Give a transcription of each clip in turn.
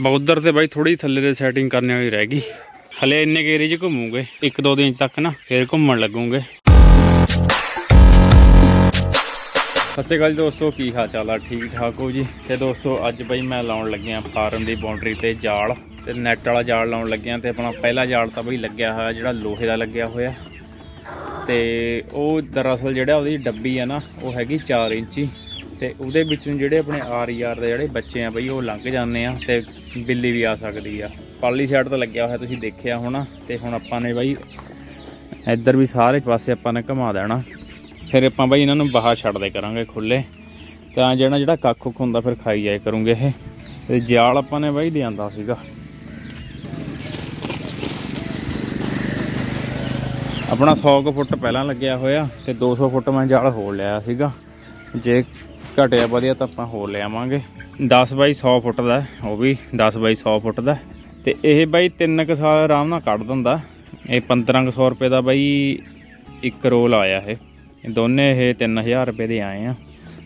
ਬੌਦਰ ਤੇ ਬਾਈ ਥੋੜੀ ਥੱਲੇ ਦੇ ਸੈਟਿੰਗ ਕਰਨ ਵਾਲੀ ਰਹਿ ਗਈ। ਹਲੇ ਇੰਨੇ ਕੇ ਏਰੀਏ 'ਚ ਘੁੰਮੂਗੇ। ਇੱਕ ਦੋ ਦਿਨ ਤੱਕ ਨਾ, ਫੇਰ ਘੁੰਮਣ ਲੱਗੂਗੇ। ਸਤਿ ਸ਼੍ਰੀ ਅਕਾਲ ਜੀ ਦੋਸਤੋ, ਕੀ ਹਾਲ ਚਾਲ ਆ? ਠੀਕ ਠਾਕ ਹੋ ਜੀ? ਤੇ ਦੋਸਤੋ, ਅੱਜ ਬਈ ਮੈਂ ਲਾਉਣ ਲੱਗਿਆ ਫਾਰਮ ਦੀ ਬਾਉਂਡਰੀ ਤੇ ਜਾਲ। ਤੇ ਨੈਟ ਵਾਲਾ ਜਾਲ ਲਾਉਣ ਲੱਗਿਆ ਤੇ ਆਪਣਾ ਪਹਿਲਾ ਜਾਲ ਤਾਂ ਬਈ ਲੱਗਿਆ ਹੋਇਆ, ਜਿਹੜਾ ਲੋਹੇ ਦਾ ਲੱਗਿਆ ਹੋਇਆ। ਤੇ ਉਹ ਦਰਅਸਲ ਜਿਹੜਾ ਉਹਦੀ ਡੱਬੀ ਆ ਨਾ, ਉਹ ਹੈਗੀ 4 ਇੰਚੀ। ਤੇ ਉਹਦੇ ਵਿੱਚੋਂ ਜਿਹੜੇ ਆਪਣੇ ਆਰ ਆਰ ਦੇ ਜਿਹੜੇ ਬੱਚੇ ਆ ਬਈ, ਉਹ ਲੰਘ ਜਾਂਦੇ ਆ। ਤੇ ਬਿੱਲੀ ਵੀ ਆ ਸਕਦੀ ਆ। ਪਾਲੀ ਸਾਈਡ ਤੋਂ ਲੱਗਿਆ ਹੋਇਆ ਤੁਸੀਂ ਦੇਖਿਆ ਹੋਣਾ, ਤੇ ਹੁਣ ਆਪਾਂ ਨੇ ਬਾਈ ਇੱਧਰ ਵੀ ਸਾਰੇ ਪਾਸੇ ਆਪਾਂ ਨੇ ਘੁਮਾ ਦੇਣਾ। ਫਿਰ ਆਪਾਂ ਬਈ ਇਹਨਾਂ ਨੂੰ ਬਾਹਰ ਛੱਡਦੇ ਕਰਾਂਗੇ ਖੁੱਲੇ ਤਾਂ ਜਿਹੜਾ ਜਿਹੜਾ ਕੱਖ ਕੁੱਖ ਹੁੰਦਾ ਫਿਰ ਖਾਈ ਜਾਏ ਕਰੂੰਗੇ ਇਹ। ਤੇ ਜਾਲ ਆਪਾਂ ਨੇ ਬਾਈ ਲਿਆਂਦਾ ਸੀਗਾ। ਆਪਣਾ 100 ਕੁ ਫੁੱਟ ਪਹਿਲਾਂ ਲੱਗਿਆ ਹੋਇਆ ਤੇ 200 ਫੁੱਟ ਮੈਂ ਜਾਲ ਹੋਰ ਲਿਆ ਸੀਗਾ। ਜੇ ਘਟਿਆ ਵਧੀਆ ਤਾਂ ਆਪਾਂ ਹੋਰ ਲਿਆਵਾਂਗੇ 10 ਬਾਈ 100 ਫੁੱਟ ਦਾ ਉਹ ਵੀ 10 ਬਾਈ 100 ਫੁੱਟ ਦਾ ਹੈ। ਤੇ ਇਹ ਬਾਈ 3 ਕੁ ਸਾਲ ਆਰਾਮ ਨਾਲ ਕੱਢ ਦਿੰਦਾ ਇਹ 1500 ਰੁਪਏ ਦਾ ਬਾਈ ਇੱਕ ਰੋਲ ਆਇਆ ਇਹ। ਇਹ ਦੋਨੇ ਇਹ 3000 ਰੁਪਏ ਦੇ ਆਏ ਆ।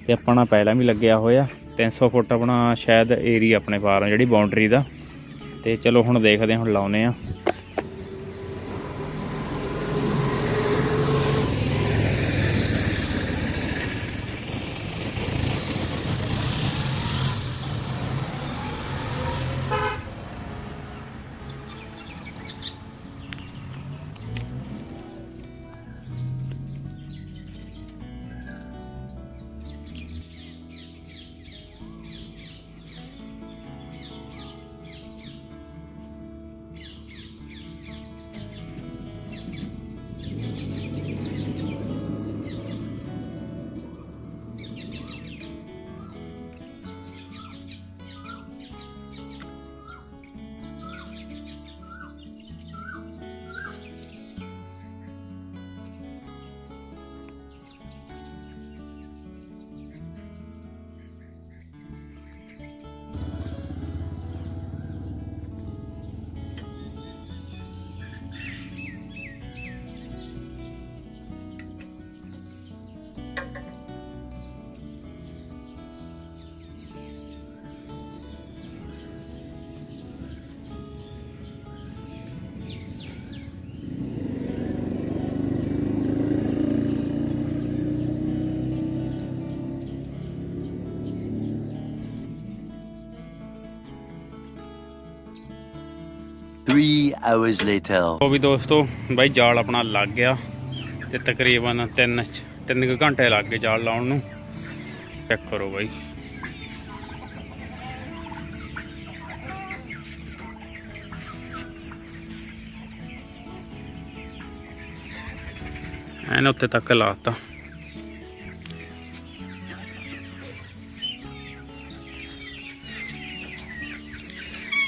ਤੇ ਆਪਣਾ ਪਹਿਲਾਂ ਵੀ ਲੱਗਿਆ ਹੋਇਆ। 300 ਫੁੱਟ ਆਪਣਾ ਸ਼ਾਇਦ ਏਰੀਆ ਆਪਣੇ ਫਾਰਮ ਜਿਹੜੀ ਬਾਉਂਡਰੀ ਦਾ। ਤੇ ਚਲੋ ਹੁਣ ਦੇਖਦੇ ਹਾਂ, ਹੁਣ ਲਾਉਨੇ ਆ Three hours later. ਉਹ ਵੀ ਦੋਸਤੋ, ਬਾਈ ਜਾਲ ਆਪਣਾ ਲੱਗ ਗਿਆ ਤੇ ਤਕਰੀਬਨ 3 ਤਿੰਨ ਘੰਟੇ ਲੱਗ ਗਏ ਜਾਲ ਲਾਉਣ ਨੂੰ। ਚੈੱਕ ਕਰੋ ਬਾਈ। ਐਨ ਉੱਤੇ ਤੱਕ ਲਾਤਾ।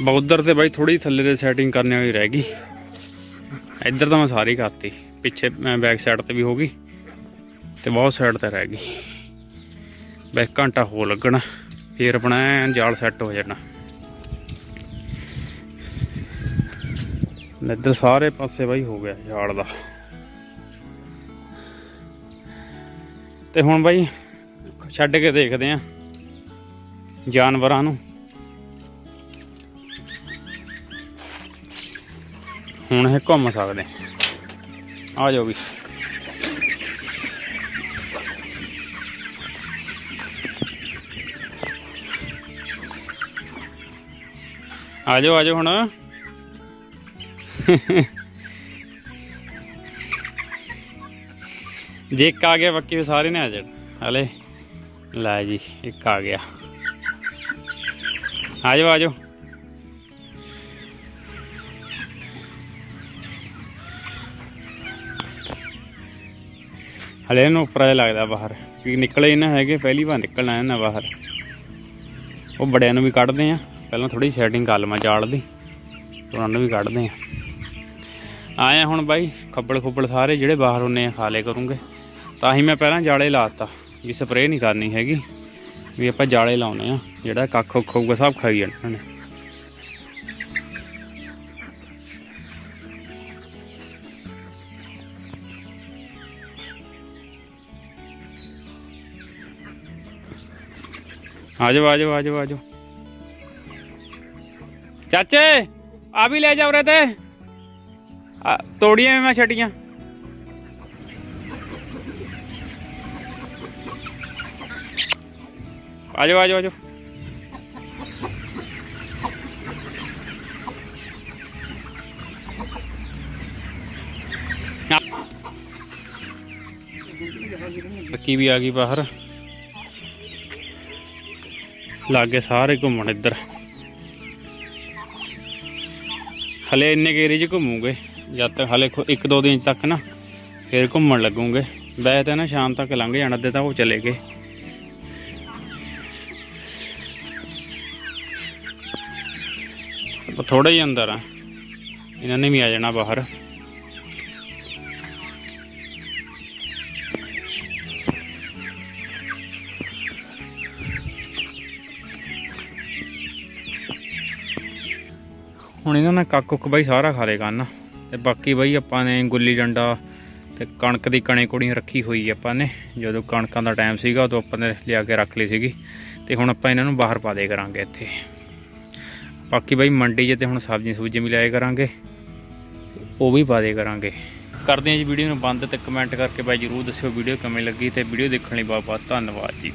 ਬੌਦਰ ਤੇ ਬਾਈ ਥੋੜੀ ਥੱਲੇ ਦੇ ਸੈਟਿੰਗ ਕਰਨ ਵਾਲੀ ਰਹਿ ਗਈ। ਇੱਧਰ ਤਾਂ ਮੈਂ ਸਾਰੀ ਕਰਤੀ। ਪਿੱਛੇ ਬੈਕ ਸਾਈਡ ਤੇ ਵੀ ਹੋ ਗਈ ਤੇ ਬਹੁਤ ਸਾਈਡ ਤੇ ਰਹਿ ਗਈ। ਬੈ ਘੰਟਾ ਹੋ ਲੱਗਣਾ। ਫੇਰ ਆਪਣਾ ਜਾਲ ਸੈੱਟ ਹੋ ਜਾਣਾ। ਇੱਧਰ ਸਾਰੇ ਪਾਸੇ ਬਾਈ ਹੋ ਗਿਆ ਜਾਲ ਦਾ। ਤੇ ਹੁਣ ਬਾਈ, ਛੱਡ ਕੇ ਦੇਖਦੇ ਆ ਜਾਨਵਰਾਂ ਨੂੰ। ਹੁਣ ਇਹ ਘੁੰਮ ਸਕਦੇ। ਆ ਜਾਓ ਵੀ। ਆ ਜਾਓ ਆ ਜਾਓ ਹੁਣ। ਜੇ ਇੱਕ ਆ ਗਿਆ, ਬਾਕੀ ਸਾਰੇ ਨੇ ਆ ਜਾਣ। ਹਲੇ। ਲੈ ਜੀ, ਇੱਕ ਆ ਗਿਆ। ਆ ਜਾਓ ਆ ਜਾਓ। ਹਲੇ ਇਹਨੂੰ ਉੱਪਰ ਜਿਹਾ ਲੱਗਦਾ ਬਾਹਰ। ਕਿ ਨਿਕਲੇ ਨਾ ਹੈਗੇ, ਪਹਿਲੀ ਵਾਰ ਨਿਕਲਣਾ ਇਹਨਾਂ ਬਾਹਰ। ਉਹ ਬੜਿਆਂ ਨੂੰ ਵੀ ਕੱਢਦੇ ਆ। ਪਹਿਲਾਂ ਥੋੜੀ ਸੈਟਿੰਗ ਕਰ ਲਵਾਂ ਜਾਲ ਦੀ। ਉਹਨਾਂ ਨੂੰ ਵੀ ਕੱਢਦੇ ਆ। ਆਏ ਆ ਹੁਣ ਬਾਈ, ਖੱਬਲ ਖੁੱਬਲ ਸਾਰੇ ਜਿਹੜੇ ਬਾਹਰ ਹੁੰਨੇ ਆ ਖਾਲੇ ਕਰੂੰਗੇ। ਤਾਂ ਹੀ ਮੈਂ ਪਹਿਲਾਂ ਜਾਲੇ ਲਾਤਾ ਵੀ ਸਪਰੇਅ ਨਹੀਂ ਕਰਨੀ ਹੈਗੀ। ਵੀ ਆਪਾਂ ਜਾਲੇ ਲਾਉਨੇ ਆ, ਜਿਹੜਾ ਕੱਖ ਉੱਖ ਹੋਊਗਾ ਸਭ ਖਾਈ ਜਾਣਾ ਨੇ। ਆ ਜਾਓ ਆ ਜਾਓ ਆ ਜਾਓ ਆ ਜਾਓ ਚਾਚੇ ਆ ਵੀ ਲੈ ਜਾ ਉਰੇ ਤੇ ਆ, ਤੋੜੀਆਂ ਮੈਂ ਛਟੀਆਂ ਆਜੋ ਆਜੋ ਆਜੋ ਕੀ ਵੀ ਆ ਗਈ ਬਾਹਰ ਲਾਗੇ ਸਾਰੇ ਘੁੰਮਣ ਇੱਧਰ। ਹਲੇ ਇੰਨੇ ਕੇ ਏਰੀਏ 'ਚ ਘੁੰਮੂਗੇ, ਜਦ ਤੱਕ ਹਲੇ ਇੱਕ ਦੋ ਦਿਨ ਤੱਕ ਨਾ ਫੇਰ ਘੁੰਮਣ ਲੱਗੂਗੇ। ਵੈਸੇ ਤਾਂ ਨਾ ਸ਼ਾਮ ਤੱਕ ਲੰਘ ਜਾਣਾ, ਅੱਧੇ ਤਾਂ ਉਹ ਚਲੇ ਗਏ। ਉਹ ਥੋੜਾ ਹੀ ਅੰਦਰ ਆ। ਇਹਨਾਂ ਨੇ ਵੀ ਆ ਜਾਣਾ ਬਾਹਰ। ਹੁਣ ਇਹਨਾਂ ਨੇ ਕੱਕ ਕੁੱਕ ਬਾਈ ਸਾਰਾ ਖਾ ਲੇਗਾ ਨਾ। ਤੇ ਬਾਕੀ ਬਾਈ ਆਪਾਂ ਨੇ ਗੁੱਲੀ ਡੰਡਾ ਤੇ ਕਣਕ ਦੀ ਕਣੇ ਕੁੜੀਆਂ ਰੱਖੀ ਹੋਈ ਆਪਾਂ ਨੇ। ਜਦੋਂ ਕਣਕਾਂ ਦਾ ਟਾਈਮ ਸੀਗਾ, ਉਦੋਂ ਆਪਾਂ ਨੇ ਲਿਆ ਕੇ ਰੱਖ ਲਈ ਸੀਗੀ। ਤੇ ਹੁਣ ਆਪਾਂ ਇਹਨਾਂ ਨੂੰ ਬਾਹਰ ਪਾ ਦੇ ਕਰਾਂਗੇ ਇੱਥੇ। ਬਾਕੀ ਬਾਈ ਮੰਡੀ 'ਚ ਤੇ ਹੁਣ ਸਬਜ਼ੀ ਸੁਬਜ਼ੀ ਵੀ ਲਿਆਏ ਕਰਾਂਗੇ। ਉਹ ਵੀ ਪਾ ਦੇ ਕਰਾਂਗੇ। ਕਰਦੇ ਹਾਂ ਜੀ ਵੀਡੀਓ ਨੂੰ ਬੰਦ ਤੇ ਕਮੈਂਟ ਕਰਕੇ ਬਾਈ ਜਰੂਰ ਦੱਸਿਓ ਵੀਡੀਓ ਕਿਵੇਂ ਲੱਗੀ ਤੇ ਵੀਡੀਓ ਦੇਖਣ ਲਈ ਬਹੁਤ ਬਹੁਤ ਧੰਨਵਾਦ ਜੀ।